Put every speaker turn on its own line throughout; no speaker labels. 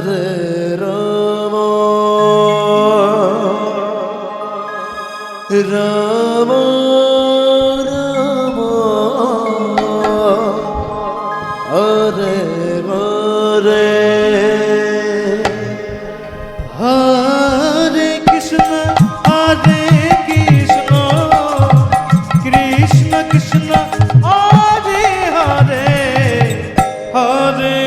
রাম রাম রাম হরে মরে
হরে কৃষ্ণ হরে কৃষ্ণ কৃষ্ণ কৃষ্ণ হরে হরে হরে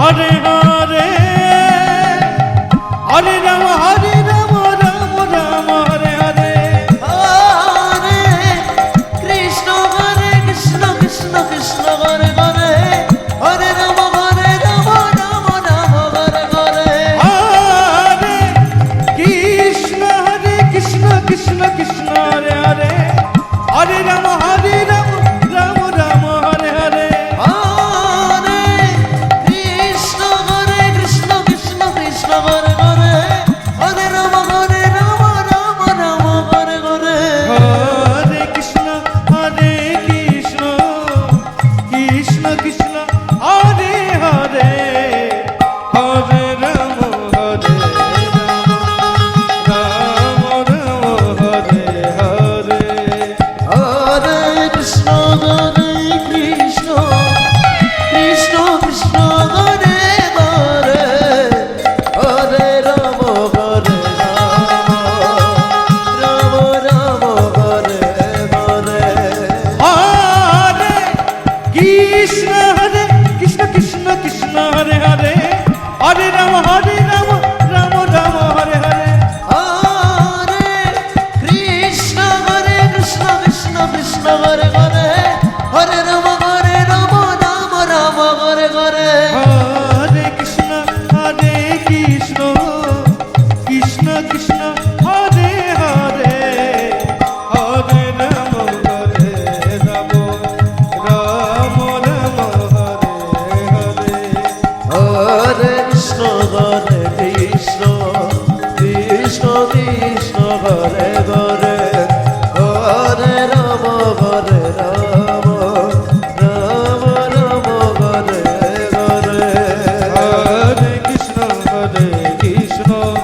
हरे Krishna.